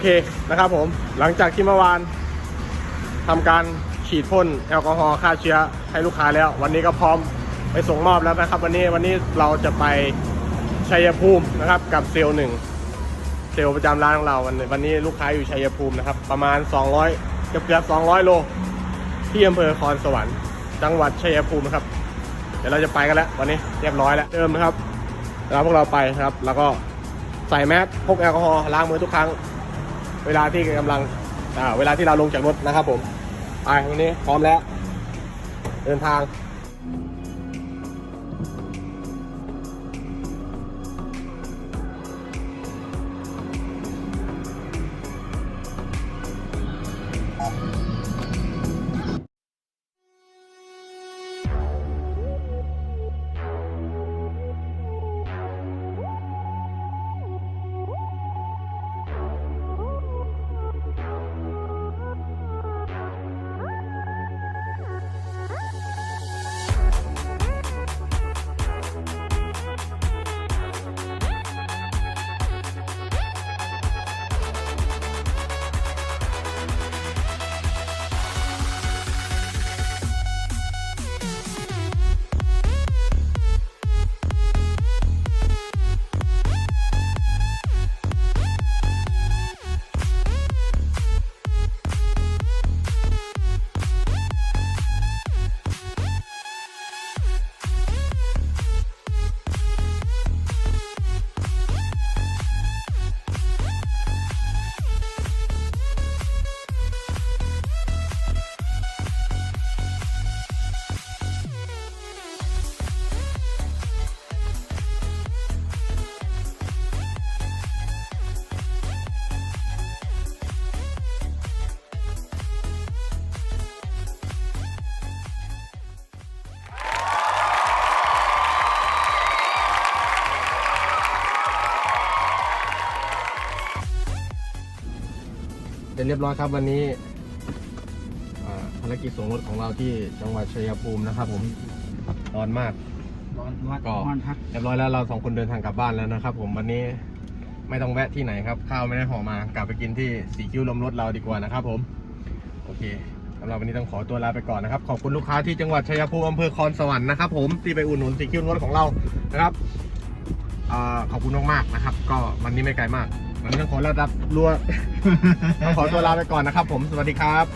เคนะครับผมหลังจากที่เมื่อวานทำการฉีดพ่นแอลกอฮอล์ฆ่าเชื้อให้ลูกค้าแล้ว วันนี้ก็พร้อมไปส่งมอบแล้วนะครับ วันนี้วันนี้เราจะไปชัยภูมินะครับ กับเซลล์หนึ่งเซลล์ประจำร้านของเราวันนี้วันนี้ลูกค้าอยู่ชัยภูมินะครับ ประมาณ 200เกือบเกือบ200 โล ที่อำเภอคอนสวรรค์ จังหวัดชัยภูมินะครับ เดี๋ยวเราจะไปกันแล้ววันนี้เรียบร้อยแล้วเดิมนะครับแล้วพวกเราไปนะครับ แล้วก็ใส่แมสพกแอลกอฮอล์ล้างมือทุกครั้ง เวลาที่กำลังเวลาที่เราลงจากรถนะครับผมไปวันนี้พร้อมแล้ว เดินทาง เป็นเรียบร้อยครับวันนี้อ่าภารกิจส่งรถของเราที่จังหวัดชัยภูมินะครับ ผมร้อนมากร้อนวัดก็ร้อนพักเรียบร้อยแล้วเราสองคนเดินทางกลับบ้านแล้วนะครับ ผมวันนี้ไม่ต้องแวะที่ไหนครับข้าวไม่ได้ห่อมากลับไปกินที่สีคิ้วลมรถเราดีกว่านะครับ ผม โอเคสำหรับวันนี้ต้องขอตัวลาไปก่อนนะครับ ขอบคุณลูกค้าที่จังหวัดชัยภูมิอำเภอคอนสวรรค์นะครับผมที่ไปอุดหนุนสีคิ้วรถของเรานะครับอ่าขอบคุณมากๆนะครับ ก็วันนี้ไม่ไกลมาก วันนี้ต้องขอลาดับรัว ต้องขอตัวลาไปก่อนนะครับผม สวัสดีครับ